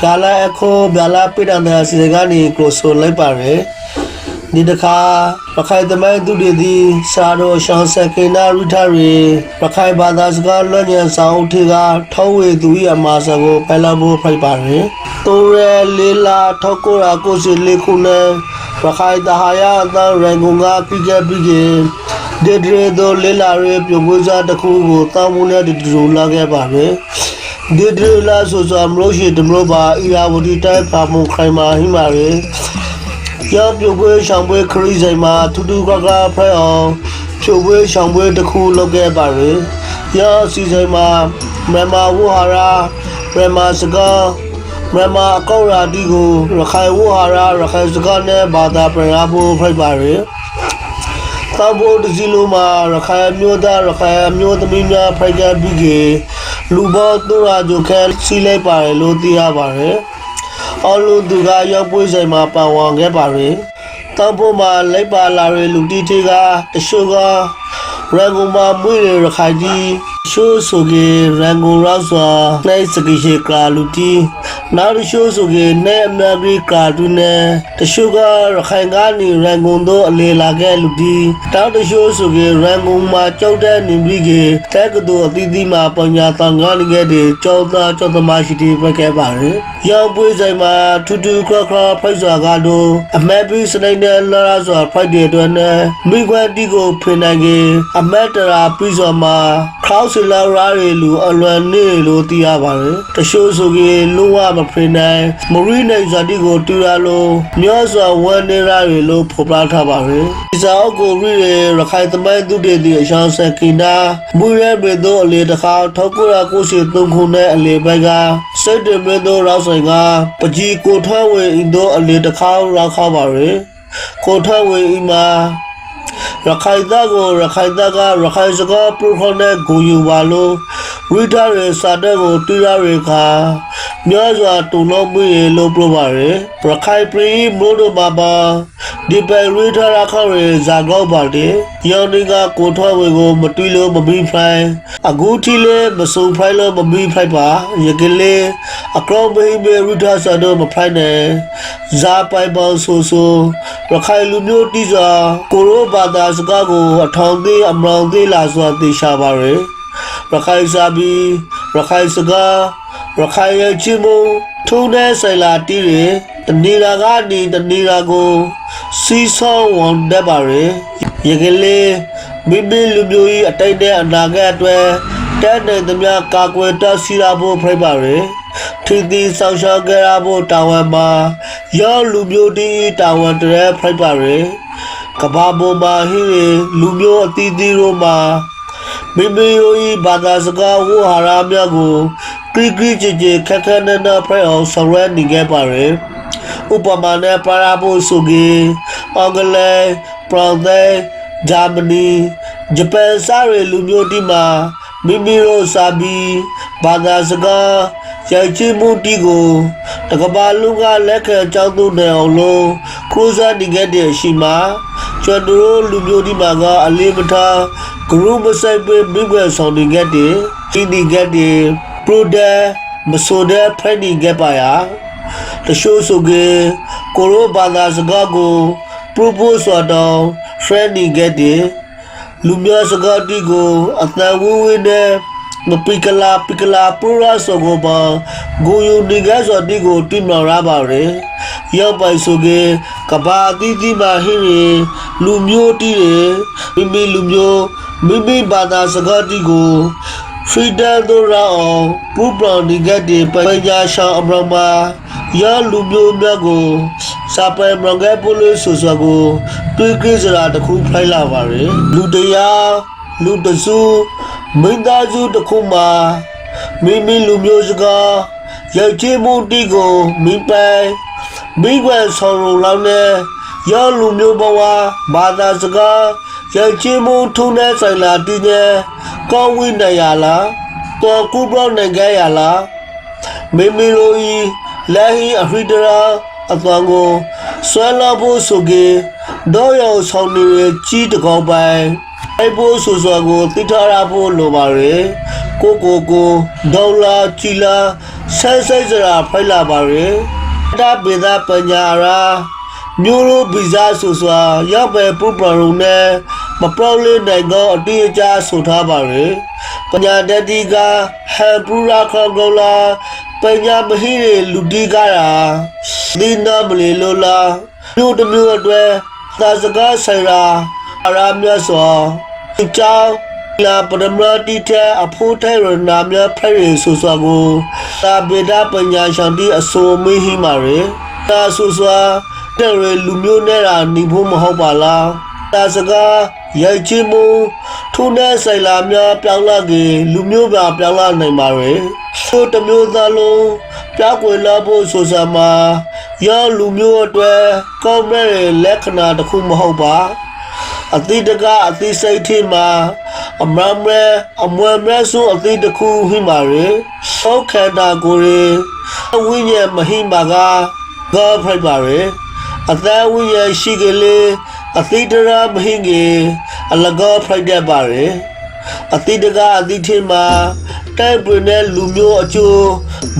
ဗျာလာအခုဗျာလာပိတံတဲ့စီကနေကိုဆိုလိုက်ပါရယ်ဒီတခါရခိုင်သမိုင်းသူတွေသည်စာတော်ရှောင်းစကေနာရူထရီရခိုင်ဘာသာစကားလွှင့်ညံဆောင်ထေကထောဝေသူ၏အမာစကိုဖဲလာဖို့ဖိုက်ပါရယ်တိုရဲလေးလာထောက်ကိုရာကိုစီလေးခုနဲ့ရခိုင်တဟာယအသံရန်ကုန်ကပြီးခဲ့ပြီးခဲ့ဒေဒရဒိုလေးလာရဲပြုံးပွေးစားတစ်ခုကိုတောင်းမှုနဲ့ဒီဒူလာခဲ့ပါရယ် ဒီဒရလာဆိုဆိုမလို့ရှိတယ်မလို့ပါအီယာဝတီတိုင်းပါမုန်ခိုင်မာဟိမာရေရောပြုတ်ပွဲရှောင်းပွဲခရီးဆိုင်မှာထူးထူးကကဖဲအောင်ဖြိုပွဲရှောင်းပွဲတစ်ခုလုပ်ခဲ့ပါရယ်ရောစီဆိုင်မှာမြန်မာဝဟာရာမြန်မာစကားမြန်မာအကောက်ရာတီကိုရခိုင်ဝဟာရာရခိုင်စကားနဲ့ဘာသာပြန်ရဖို့ဖိုက်ပါရယ်တောင်ပေါ်တစီလိုမှာရခိုင်အမျိုးသားရခိုင်အမျိုးသမီးများဖိုက်ကြပြီးကေ လူဘောသူရာဂျိုခဲစီလိုက်ပါတယ်လို့သိရပါတယ်။အော်လူသူကရောက်ပွေးဆိုင်မှာပန်ဝံခဲ့ပါတယ်။တောင်ပေါ်မှာလိုက်ပါလာတဲ့လူတီတီကတရှို့ကရန်ကုန်မှာမွေးရရခိုင်ကြီး ရှိုးဆိုကေရန်ကုန်ရောက်စွာနိုင်စကိရှိကလာလူတီနောက်တရှိုးဆိုကေနဲ့အမေရိကာတူနဲ့တရှို့ကရခိုင်ကနေရန်ကုန်သို့အလေလာခဲ့လူတီတောက်တရှိုးဆိုကေရန်ကုန်မှာကြောက်တဲ့နေပြီးကေတက်ကတူအသီးသီးမှာပညာတန်ကားနေခဲ့တဲ့ကျောင်းသားကျောင်းသမားရှိတီပဲခဲ့ပါတယ်ရောင်ပွေးဆိုင်မှာထူးထူးခရခရဖိုက်စွာကတော့အမက်ပြီးစနေနဲ့လာရစွာဖိုက်တဲ့အတွက်နဲ့မိခွန်းတီကိုဖိနိုင်ကေအမက်တရာပြီးစွာမှာခေါက်စလာရာရီလူအလွန်နေလို့သိရပါတယ်တရှိုးဆိုကေလုံးဝမဖိနိုင်မရီနိုင်ဇာတိကိုတူရလို့မြောစွာဝန်နေရာရီလို့ဖော်ပြထားပါတယ်ဒီစာအုပ်ကိုရီရရခိုင်သမိုင်းသူတေတီအရှောင်းဆက်ကီနာမူရဲဘေတို့အလေတခါထောက်ကိုရာကိုရှိသုံးခုနဲ့အလေဘက်ကစိတ်တမေတို့ရောက်ဆိုင်ကပကြီးကိုထွန်းဝင်အင်းတို့အလေတခါရောက်ခါပါရယ်ကိုထွန်းဝင်အီမာ ရခိုင်သားကိုရခိုင်သားကရခိုင်စကားပရိုခေါနဲ့ဂူယူပါလို့ ဝိဒါရေစာတဲ့ကိုတူရရေခါမြောစွာတုံလုံးမွေလို့ပြပါရယ်ရခိုင်ပြည်မိုးတို့ပါပါဒီပဲဝိဒါရခေါရဇာကောက်ပါတယ်ယောင်ဒီကကိုထောဝေကိုမတူလို့မပြီးဖိုင်အခုထီလေမစုံဖိုင်လို့မပြီးဖိုင်ပါရကလေးအကောမေးမေဝိဒါစာတော့မဖိုင်နဲ့ဇာပိုင်ပေါဆိုဆိုရခိုင်လူမျိုးတိစွာကိုရိုဘာသာစကားကိုအထောင်သေးအမလောင်သေးလာစွာသိရှာပါရယ် ရခိုင်စာဘီရခိုင်စကားရခိုင်ရဲ့ချီမုံထုံးတဲ့ဆိုင်လာတီးရယ်တနေရာကနေတနေရာကိုစီဆောင်းဝန်တက်ပါရယ်ရကလေးမိမိလူမျိုးကြီးအတိတ်တဲ့အနာဂတ်အတွက်တဲ့တဲ့သမျှကာကွယ်တဆီလာဖို့ဖိတ်ပါရယ်ထီတီဆောက်ရှောက်ကြရဖို့တာဝန်မှာရောလူမျိုးတီတာဝန်တရဲဖိတ်ပါရယ်ကဘာပေါ်မှာဟိရလူမျိုးအသီးသီးတို့မှာ မိမိတို့၏ဘာသာစကားဝဟာရများကိုကရီကရီကြည်ကြည်ခက်ခက်နက်နက်ဖိတ်အောင်ဆောင်ရွက်နေခဲ့ပါရယ်ဥပမာနဲ့ပရာဖို့ဆိုကေအင်္ဂလိပ်ဖရန့်စ်ဂျာမနီဂျပန်စရလူမျိုးတီမှာမိမိတို့စာပြီးဘာသာစကား ရိုက်ချမှုတီကိုတကဘာလူကလက်ခံကြောင်းသူနေအောင်လို့ခရူဇာဒီဂက်တဲ့ရှိမှာကျွန်တော်တို့လူမျိုးတီမှာကအလေးမထားဂရုမစိုက်ပေးမိခွေဆောင်နေခဲ့တဲ့ဒီဒီဂက်တဲ့ပရိုဒက်မဆိုတဲ့ဖက်နီဂက်ပါယာတရှိုးဆိုကေကိုရိုဘာသာစကားကို propose ဆိုတော့ friendly get တယ်လူမျိုးစကားတီကိုအတန်ဝင်းဝင်းနဲ့ မပိကလာပိကလာပူရာဆိုကိုပါဂူယူဒီကဆိုတီကိုတိမရပါရယ်ရောက်ပိုင်ဆိုကေကဘာတီတီမာဟင်းရလူမျိုးတီရမိမိလူမျိုးမိမိဘာသာစကားတီကို freedom တို့ရောအောင်ပူပလောင်ဒီကတဲ့ပညာရှောင်းအမရမရလူမျိုးများကိုစာပေမရငယ်ပို့လို့ဆိုဆိုကိုတွေးကြည့်စရာတစ်ခုဖိုက်လာပါရယ်လူတရားလူတစု မိသားစုတစ်ခုမှာမိမိလူမျိုးစကားရိုက်ချမှုတီကိုမိပိုင်မိကွယ်ဆောင်ရုံလောက်နဲ့ရောလူမျိုးဘဝဘာသာစကားရိုက်ချမှုထုံးတဲ့ဆိုင်လာတည်နေကောင်းဝိနေရလားတော်ကူပြောနေကြရလားမိမိတို့ဤလက်ဟိအဖရိဒရာအသွန်ကိုဆွဲလာဖို့ဆိုကေတော့ရောက်ဆောင်နေတဲ့ကြီးတကောင်းပိုင် အဲ့ဖို့ဆိုဆိုကိုတိထားရဖို့လိုပါရယ်ကိုကိုကိုဒေါ်လာချီလာဆန်းစိတ်စရာဖိုက်လာပါရယ်တာပေသာပညာရာမျိုးလိုဗီဇဆိုစွာရောက်ပဲပုပ္ပရုံနဲ့မပရောလေးနိုင်သောအတိအကျဆိုထားပါရယ်ပညာတတိကဟန်ပူရာခေါဂောလာပညာမဟိရေလူတိကရာဒီနာမလီလိုလာမျိုးတစ်မျိုးအတွက်သာစကားဆိုင်ရာ အရာမြတ်စွာအကြောင်းလာပရမတိတဲ့အဖို့ထဲရနာမြဖရဲဆူစွာကိုသာဘေဒပညာရှင်တိအစိုးမင်းဟိမာရေသာဆူစွာတဲ့ရလူမျိုးနဲ့ရာနေဖို့မဟုတ်ပါလားသာစကားရိုက်ချင်းမှုထုံးတဲ့ဆိုင်လာများပြောင်းလာကေလူမျိုးပါပြောင်းလာနိုင်ပါရေသို့တစ်မျိုးသားလုံးပြောင်းကွယ်လာဖို့ဆိုစမှာရောလူမျိုးအတွက်ကောင်းမဲ့လက္ခဏာတစ်ခုမဟုတ်ပါ အတိတကအတိစိတ်ထိမှာအမမရအမွေမရဆုအတိတခုဟိမာရေသောခန္ဓာကိုယ်ရေအဝိညာဉ်မဟိမာကဂောဖိုက်ပါရေအသက်ဝိညာဉ်ရှိကလေးအတိတရာမဟိငေအလကောဖိုက်တတ်ပါရေအတိတကအတိထိမှာတိုက်ပွင့်တဲ့လူမျိုးအကျိုး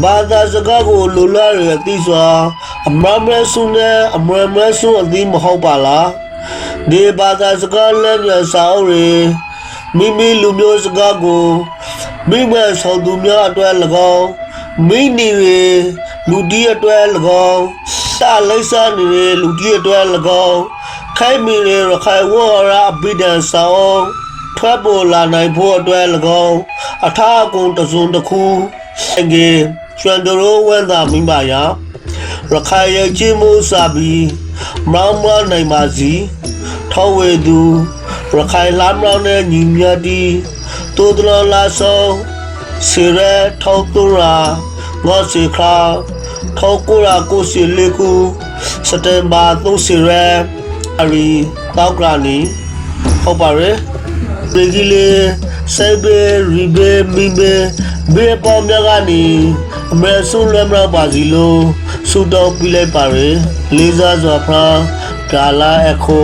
ဘာသာစကားကိုလူလာရအတိစွာအမမရဆုနဲ့အမွေမရဆုအတိမဟုတ်ပါလား ဒီဘာသာစကားလည်းမြတ်စာအုပ်တွေမိမိလူမျိုးစကားကိုမိမဆောင်သူများအတွက်၎င်းမိနေတွေလူဒီအတွက်၎င်းတာလိပ်စာနေလူဒီအတွက်၎င်းခိုင်မီတွေရခိုင်ဝရအဘိဒံဆောင်ထွက်ပေါ်လာနိုင်ဖို့အတွက်၎င်းအထာအကုန်တစုံတစ်ခုအငယ်ကျွမ်းတော်ဝမ်းသာမိပါယရခိုင်ရဲ့ချင်းမိုးစာပြီးမောင်းမနိုင်ပါစီ ထောဝေသူရခိုင်လမ်းမောင်းနဲ့ညီမြတ်ဒီတိုးတလလာဆောင်စီရဲထောက်တူရာငေါစီခါထောက်ကူရာကိုစီလေကူစက်တင်ဘာ3စီရဲအရီတောက်ကလာနီဟုတ်ပါရဲ့ဒီကြီးလေးစိုက်ဘေရီဘေမီဘေဘေပေါ်မြကနေအမေဆုလည်းမရပါစီလို့ဆုတောင်းပြလိုက်ပါရယ်လေးစားစွာဖရာကာလာအခု